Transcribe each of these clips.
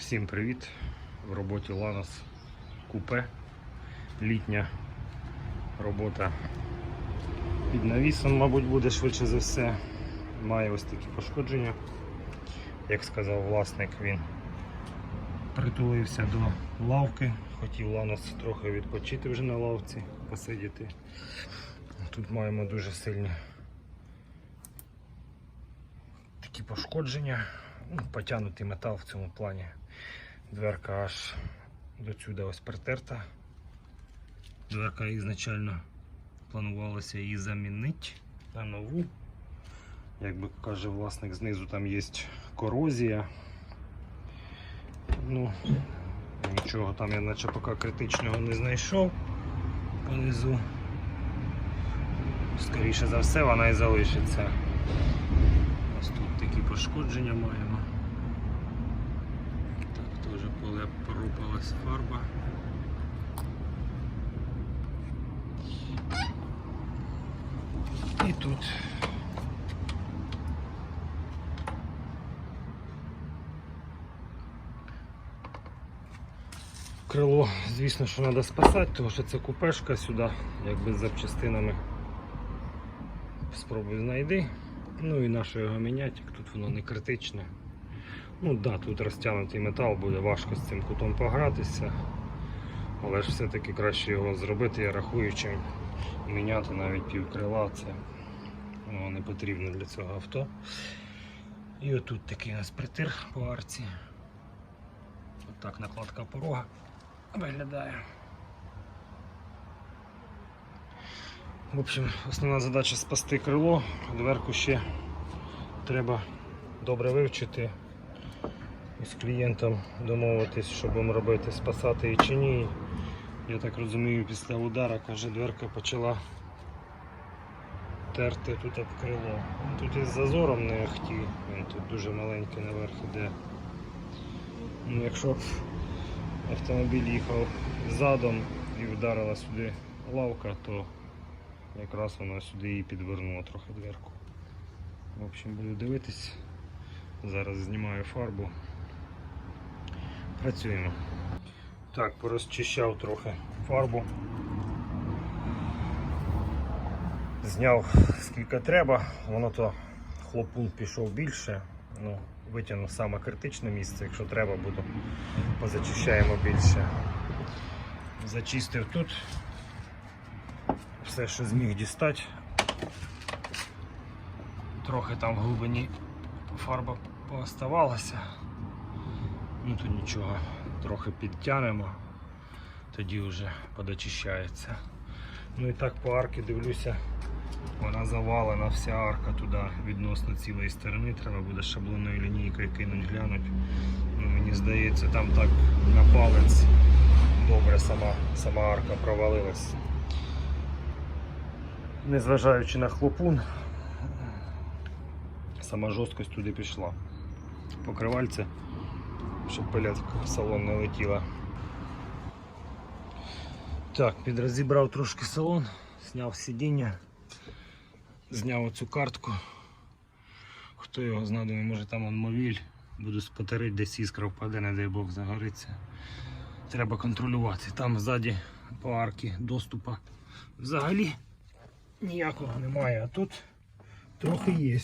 Всім привіт! В роботі Ланос купе. Літня робота під навісом, мабуть, буде швидше за все. Має ось такі пошкодження. Як сказав власник, він притулився до лавки. Хотів Ланос трохи відпочити вже на лавці, посидіти. Тут маємо дуже сильні такі пошкодження. Ну, Потягнутий метал в цьому плані. Дверка аж до сюди ось притерта. Дверка ізначально планувалося її замінити на нову. Як би каже власник, знизу там є корозія. Ну, нічого там я наче поки критичного не знайшов понизу. Скоріше за все вона і залишиться. Ось тут такі пошкодження маємо. Так, поле порупалась фарба. І тут. Крило, звісно, що треба спасати, тому що це купешка сюди, якби з запчастинами. Спробуй знайди. Ну і наше його міняти, як тут воно не критичне. Ну да, тут розтягнутий метал, буде важко з цим кутом погратися. Але ж все-таки краще його зробити, я рахую, чим міняти навіть пів крила. Це воно не потрібно для цього авто. І отут такий у нас притир по арці. Отак накладка порога виглядає. В общем, основна задача спасти крило, дверку ще треба добре вивчити з клієнтом домовитись, що будемо робити, спасати її чи ні. Я так розумію, після удара каже, дверка почала терти тут об крило. Ну, Тут із зазором не ахті, він тут дуже маленький наверх іде. Ну, якщо б автомобіль їхав задом і вдарила сюди лавка, то якраз воно сюди і підвернуло трохи дверку. В общем, буду дивитись. Зараз знімаю фарбу. Працюємо. Так, порозчищав трохи фарбу. Зняв скільки треба, воно то хлопун пішов більше. Ну, витягнув саме критичне місце, якщо треба буду, позачищаємо більше. Зачистив тут все, що зміг дістати. Трохи там в глибині фарба пооставалася. Ну тут нічого, трохи підтягнемо, тоді вже подочищається. Ну і так по арки дивлюся, вона завалена, вся арка туди відносно цілої сторони. Треба буде шаблонною лінійкою кинуть, глянуть. Ну, мені здається, там так на палець добре сама, сама арка провалилась. Незважаючи на хлопун, сама жорсткость туди пішла. Покривальце, щоб пилятка в салон не летіла. Так, підрозібрав трошки салон, зняв сидіння, зняв оцю картку. Хто його знає, може там он мовіль, буду спотерити, десь іскра впаде, не дай Бог загориться. Треба контролювати. Там ззаді по арки доступу взагалі ніякого немає, а тут трохи є.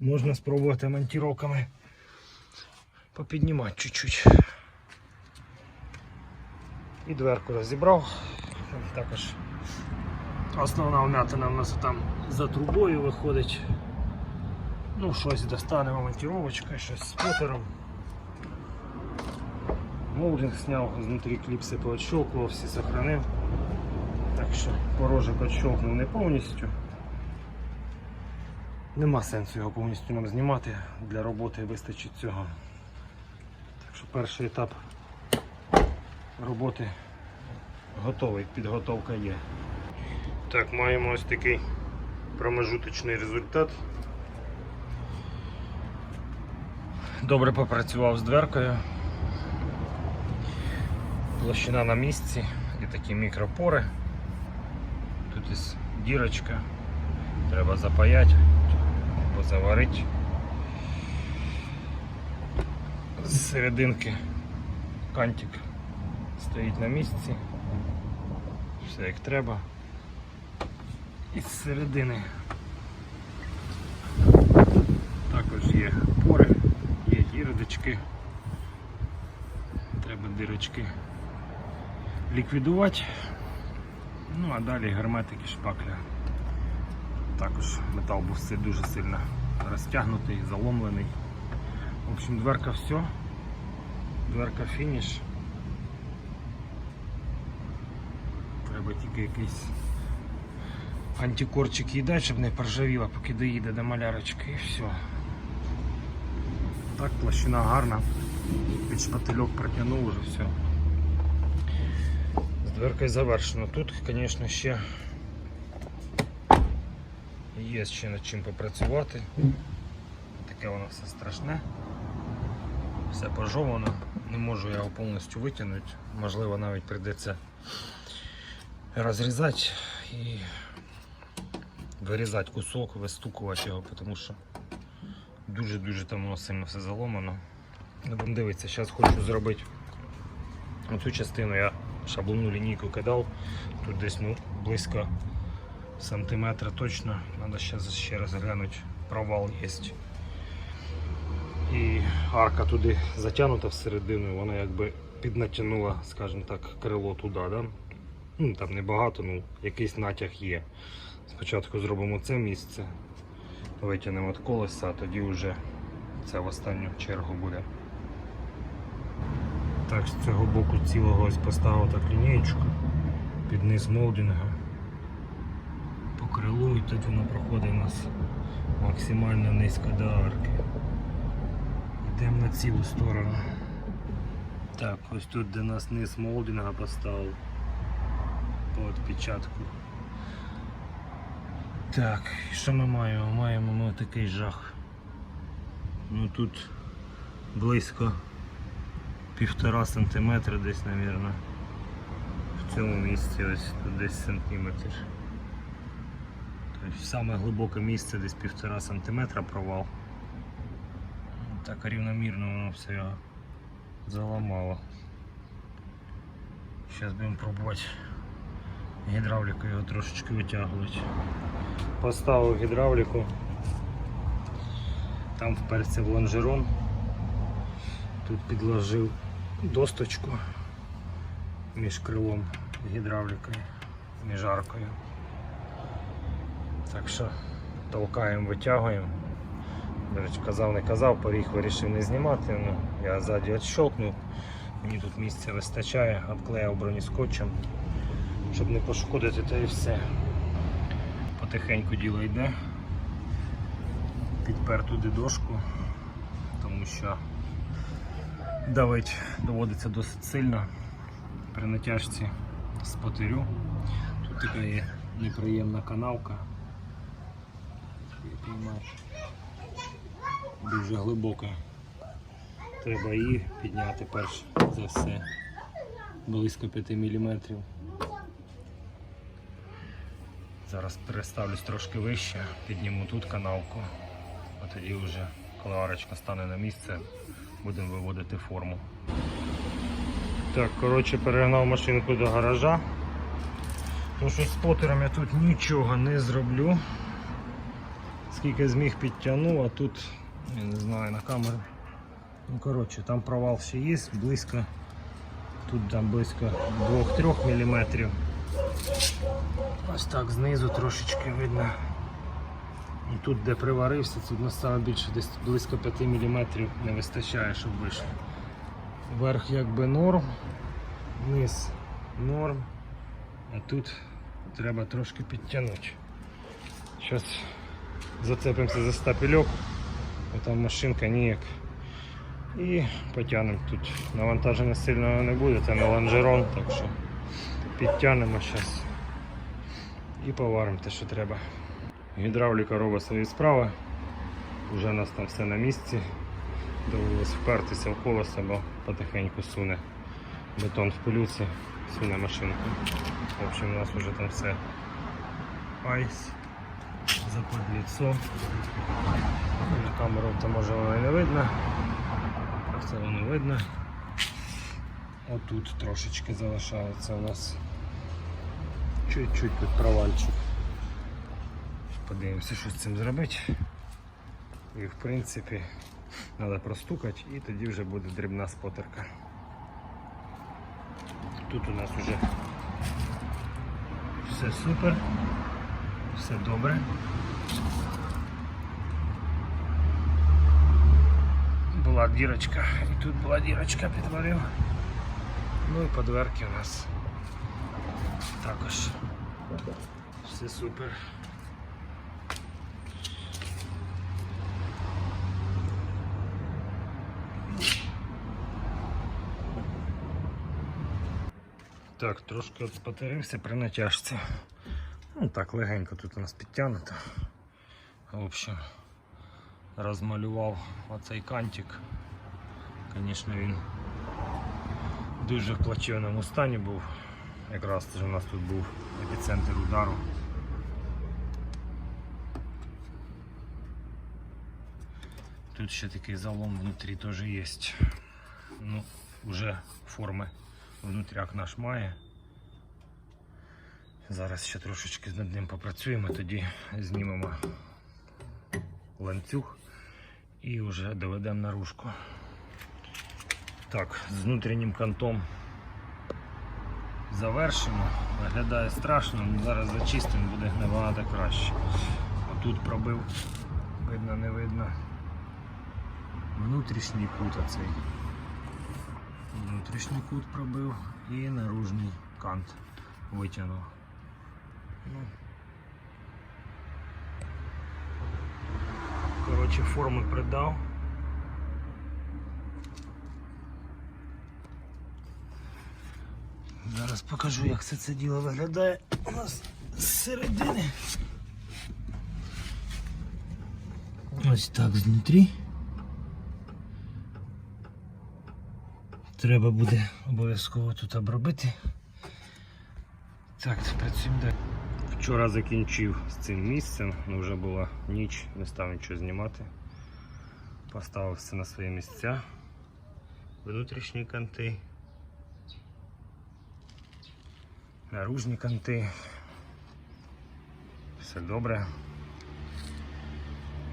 Можна спробувати монтировками попіднімати чуть-чуть. І дверку розібрав. Також основна вмятина в нас там за трубою виходить. Ну, щось достанемо монтировочкою, щось з потером. Молдинг зняв, знутрі кліпси поотщелкував, всі сохранив. Так що порожик відщолкнув не повністю. Нема сенсу його повністю нам знімати, для роботи вистачить цього. Що перший етап роботи готовий, підготовка є. Так, маємо ось такий промежуточний результат. Добре попрацював з дверкою. Площина на місці і такі мікропори. Тут ось дірочка, треба запаяти або з серединки кантик стоїть на місці. Все як треба. І з середини також є пори, є дірочки. Треба дирочки ліквідувати. Ну а далі герметики шпакля. Також метал був дуже сильно розтягнутий, заломлений. В общем, дверка все. Дверка фініш. Треба тільки якийсь антикорчик їй дати, щоб не поржавіла, поки доїде до малярочки і все. Так, площина гарна. Під шпательок протягнув уже все. З дверкою завершено. Тут, звісно, ще є ще над чим попрацювати. Таке воно все страшне. Все пожовано. Не можу я його повністю витягнути. Можливо, навіть прийдеться розрізати і вирізати кусок, вистукувати його, тому що дуже-дуже там воно сильно все заломано. Ну, будемо дивитися, зараз хочу зробити оцю частину. Я шаблонну лінійку кидав, тут десь ну, близько сантиметра точно. Треба ще, раз глянути, провал є. І арка туди затягнута всередину, вона якби піднатягнула, скажімо так, крило туди. Да? Ну, там небагато, ну якийсь натяг є. Спочатку зробимо це місце, витягнемо від колеса, а тоді вже це в останню чергу буде. Так, з цього боку цілого ось поставив так лінієчку під низ молдинга по крилу і тут воно проходить у нас максимально низько до арки. Йдемо на цілу сторону. Так, ось тут де нас низ молдинга поставив по відпечатку. Так, що ми маємо? Маємо ми такий жах. Ну тут близько півтора сантиметра десь, мабуть. В цьому місці ось тут десь сантиметр. Тобто саме глибоке місце десь півтора сантиметра провал. Так рівномірно воно все його заламало. Зараз будемо пробувати гідравліку його трошечки витягувати. Поставив гідравліку, там вперся в лонжерон, тут підложив досточку між крилом гідравлікою, між аркою. Так що толкаємо, витягуємо. До речі, казав, не казав, поріг вирішив не знімати. Ну, я ззаді відщолкнув. Мені тут місця вистачає, обклеїв бронескотчем, щоб не пошкодити та і все. Потихеньку діло йде. Підпер туди дошку, тому що давить доводиться досить сильно при натяжці спотирю. Тут така є неприємна канавка. Я піймав. Дуже глибока. Треба її підняти перш за все близько 5 мм. Зараз переставлюсь трошки вище, підніму тут канавку, а тоді вже, коли арочка стане на місце, будемо виводити форму. Так, коротше, перегнав машинку до гаража. Тому що з потером я тут нічого не зроблю. Скільки зміг підтягнув, а тут, я не знаю, на камеру. Ну коротше, там провал ще є, близько, тут там близько 2-3 мм. Ось так знизу трошечки видно. І тут де приварився, тут на саме більше десь близько 5 мм не вистачає, щоб вийшло. Верх якби норм, низ норм, а тут треба трошки підтягнути. Зараз зацепимося за стапельок, бо там машинка ніяк. І потягнемо тут. Навантаження сильного не буде, це не лонжерон, так що підтягнемо зараз і поваримо те, що треба. Гідравліка робить свої справи. Вже у нас там все на місці. Довелося впертися в колесо, бо потихеньку суне бетон в пилюці, суне машинку. В общем, у нас вже там все айс, западліцо. На камеру то може воно не видно. Це воно видно. Отут трошечки залишається у нас. Чуть-чуть тут провальчик. Подивимося, що з цим зробити. І в принципі треба простукати і тоді вже буде дрібна спотерка. Тут у нас вже все супер, все добре. Була дірочка, і тут була дірочка, підварив. Ну і по дверки у нас також все супер. Так, трошки от потерився при натяжці. Ну так, легенько тут у нас підтягнуто. В общем, розмалював оцей кантик. Звісно, він в дуже плачевному стані був. Якраз у нас тут був епіцентр удару. Тут ще такий залом внутрі теж є. Ну, вже форми внутряк наш має. Зараз ще трошечки над ним попрацюємо, тоді знімемо ланцюг і вже доведемо наружку. Так, з внутрішнім кантом завершимо. Виглядає страшно, але зараз зачистимо, буде набагато краще. Отут пробив, видно, не видно. Внутрішній кут оцей. Внутрішній кут пробив і наружний кант витягнув. Ну. Коротше, форми придав. Зараз покажу, як все це діло виглядає у нас зсередини. Ось так знутрі. Треба буде обов'язково тут обробити. Так, працюємо далі. Вчора закінчив з цим місцем, ну вже була ніч, не став нічого знімати. Поставив все на свої місця. Внутрішні канти. Наружні канти. Все добре.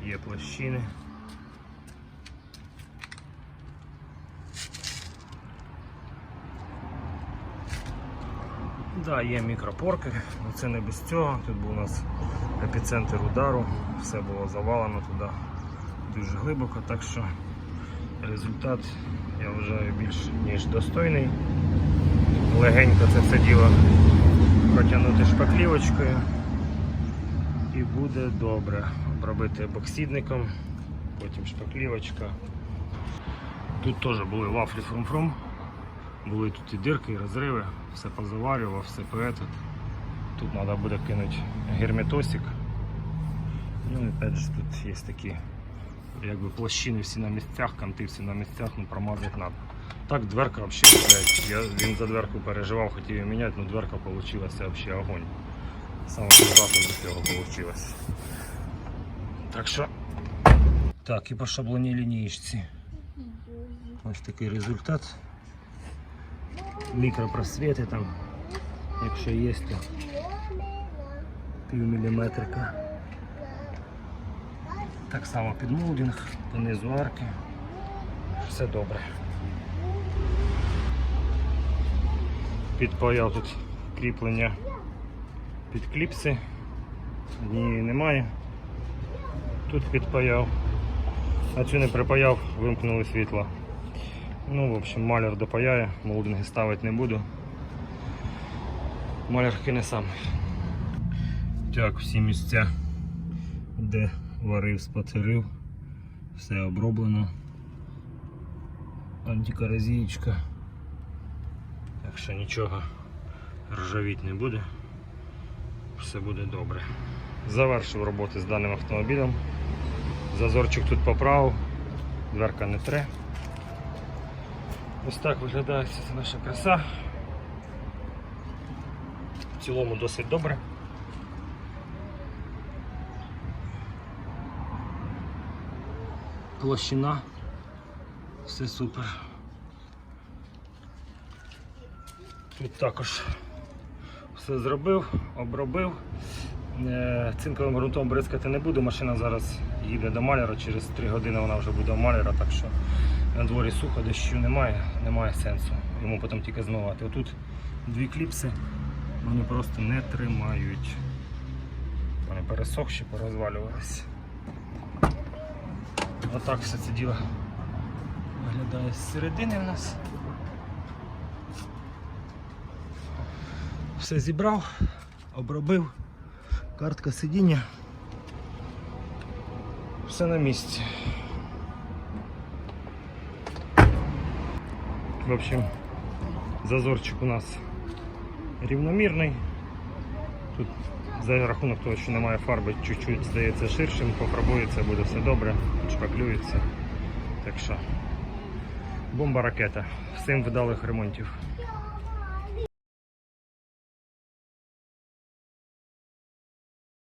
Є площини. Да, є мікропорки, але це не без цього. Тут був у нас епіцентр удару, все було завалено туди дуже глибоко, так що результат я вважаю більш ніж достойний. Легенько це все діло протягнути шпаклівочкою і буде добре. Обробити ебоксидником, потім шпаклівочка. Тут теж були вафлі фрум-фрум. Були тут і дирки, і розриви, все позаварював, все поетот. Тут треба буде кинути герметосик. Ну і опять же тут є такі якби площини всі на місцях, канти всі на місцях, ну промазати треба. Так дверка взагалі, блядь, я, він за дверку переживав, хотів її міняти, але дверка вийшла взагалі огонь. Саме багато з цього вийшло. Так що. Так, і по шаблоній лінієчці. Ось такий результат мікропросвіти там, якщо є, то пів міліметрика. Так само під молдинг, понизу арки. Все добре. Підпаяв тут кріплення під кліпси. Однієї немає. Тут підпаяв. А цю не припаяв, вимкнули світло. Ну, в общем, маляр допаяє, молдинги ставити не буду. Маляр кине сам. Так, всі місця, де варив, спотерив, все оброблено. Антикоразієчка. Так що нічого ржавіть не буде. Все буде добре. Завершив роботи з даним автомобілем. Зазорчик тут поправив, дверка не тре. Ось так виглядає ця наша краса. В цілому досить добре. Площина Все супер. Тут також все зробив, обробив. Е, Цинковим ґрунтом бризкати не буду. Машина зараз їде до маляра, через 3 години вона вже буде у маляра, так що на дворі сухо, дощу немає, немає сенсу. Йому потім тільки змивати. Отут дві кліпси, вони просто не тримають. Вони пересохші, порозвалювалися. Отак все це діло виглядає з середини в нас. Все зібрав, обробив, картка сидіння. Все на місці. В общем, зазорчик у нас рівномірний. Тут за рахунок того, що немає фарби, чуть-чуть здається ширшим, пофарбується, буде все добре, шпаклюється. Так що бомба ракета. Всім вдалих ремонтів.